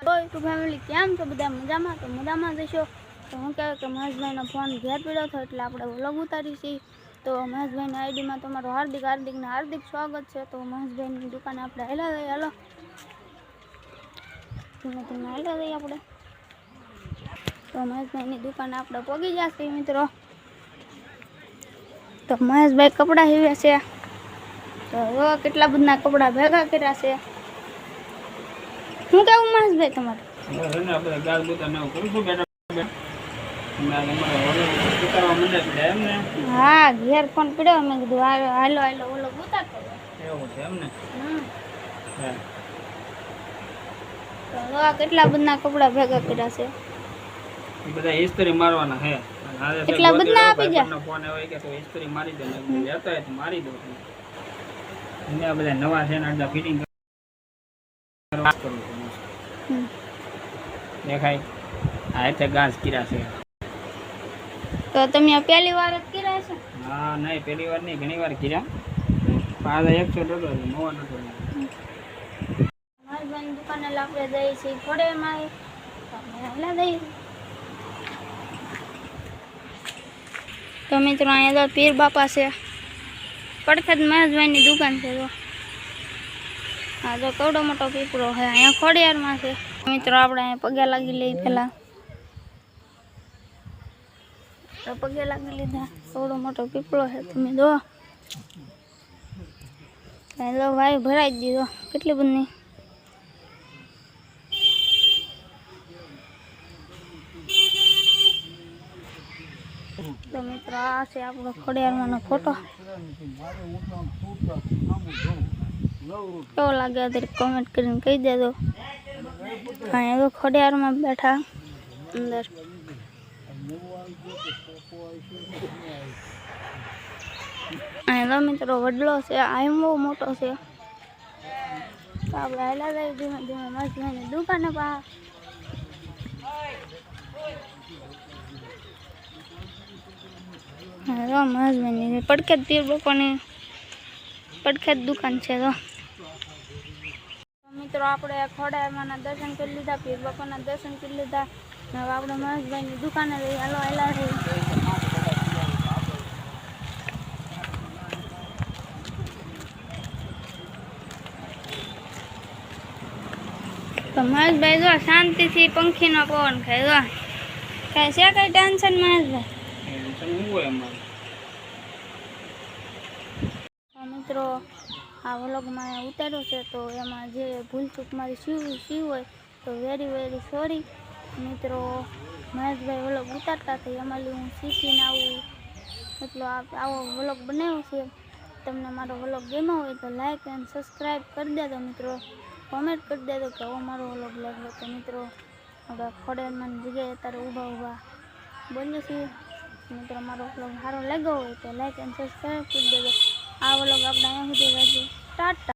Family કેમ છો? બધા મજામાં? તો મજામાં જશો તો હું કહેવાય કે મહેશભાઈનો ફોન ઘેર પીડ્યો થયો એટલે આપણે વ્લોગ ઉતારી છીએ તો મહેશભાઈની આઈડીમાં તમારું હાર્દિક હાર્દિક ને હાર્દિક સ્વાગત છે. તો મહેશભાઈની દુકાને આપણે હેલા જઈએ હાલો ધીમે ધીમે હેલા જઈએ આપણે. તો મહેશભાઈની દુકાને આપણે પહોંચી જશે મિત્રો. તો મહેશભાઈ કપડાં હીવે છે. તો કેટલા બધા કપડાં ભેગા કર્યા છે? શું કેવું મહેશભાઈ તમારે હા, ઘેર પણ પડ્યો મેં કીધું, હાલો હાલો ઓલો ઉતારતો કરો હા. કેટલા બધા કપડા ભેગા કર્યા છે બધા ઇસ્ત્રી મારવાના હે બધા. ફોન આવ્યો કે મારી દે લેતા હોય તો મારી દો આ બધા નવા છે. દેખાય. આ એટલે ઘાસ કીરા છે. તો તમે પહેલી વાર જ કીરા છે? હા નહીં પહેલી વાર નહીં ઘણી વાર કીરા. પાછા એકસો ડોલર નવા નતો બેન દુકાને આપણે જઈએ છીએ થોડે માય તો હેલા તો મિત્રો અહીંયા તો પીર બાપા છે. પડખે જ મહેશભાઈની દુકાન છે જો. હા, જો કેવડો મોટો પીપળો છે, અહીંયા ખોડિયારમાં છે. મિત્રો, આપણે અહીંયા પગે લાગી લઈએ પહેલાં. તો પગે લાગી લીધા. કેવડો મોટો પીપળો છે, તમે જો હેલો ભાઈ ભરાઈ જ દીધો કેટલી બધી. તો મિત્રો, આ છે આપણો ખોડિયારમાંનો ફોટો. કેવો લાગે અત્યારે કોમેન્ટ કરીને કહી દેજો અહીંયા તો ખોડિયારમાં બેઠા અંદર અહીંયા તો મિત્રો વડલો છે આ એમ બહુ મોટો છે તો આપણે હેલા જઈએ ધીમે ધીમે મસ્ત મહિને દુકાને પા હા મહેશભાઈની પડખે જ પીર બાપાની પડખે જ દુકાન છે તો મિત્રો આપણે ખોડામાંના દર્શન કરી લીધા પીર બાપાના દર્શન કરી લીધા. હવે આપણે મહેશભાઈની દુકાને જઈએ હાલો હેલા રહી. તો મહેશભાઈ જો શાંતિથી પંખીનો પવન ખાય જો. કાંઈ છે કાંઈ ટેન્શન મહેશભાઈ? મિત્રો આ વ્લોગમાં ઉતાર્યો છે, તો એમાં જે ભૂલચૂક મારી શિવ શિવ હોય, તો વેરી વેરી સોરી મિત્રો, મહેશભાઈ વ્લોગ ઉતારતા હતા, એમાં હું શીખીને આવું, એટલો આવો વ્લોગ બનાવ્યો છે. તમને મારો વ્લોગ ગમ્યો હોય તો લાઈક એન્ડ સબસ્ક્રાઈબ કરી દેજો, મિત્રો. કોમેન્ટ કરી દેજો કે આવો મારો વ્લોગ લાગ્યો તો મિત્રો, હવે ખોડેલમાંની જગ્યાએ અત્યારે ઊભા ઊભા બોલીએ છીએ મિત્રો, મારો વ્લોગ સારો લાગ્યો હોય તો લાઈક એન્ડ સબસ્ક્રાઈબ કરી દેજો. આ વ્લોગ આપણે અહીંયા સુધી રાખીએ ટાટા.